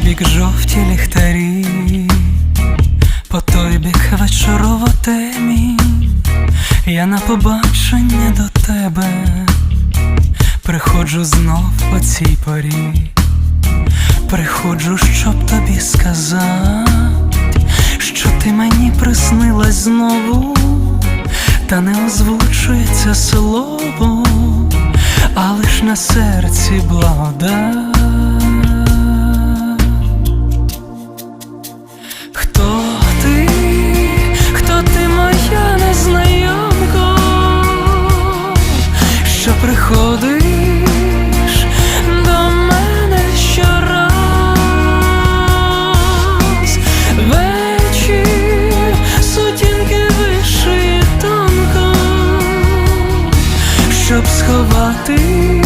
бік жовті ліхтарі, по той бік вечорово темі, я на побачення до тебе. Приходжу знов о цій порі, приходжу, щоб тобі сказати, що ти мені приснилась знову, та не озвучується слово, а лиш на серці благодать. що приходиш до мене щораз вечір сутінки вишиє тонко, щоб сховати.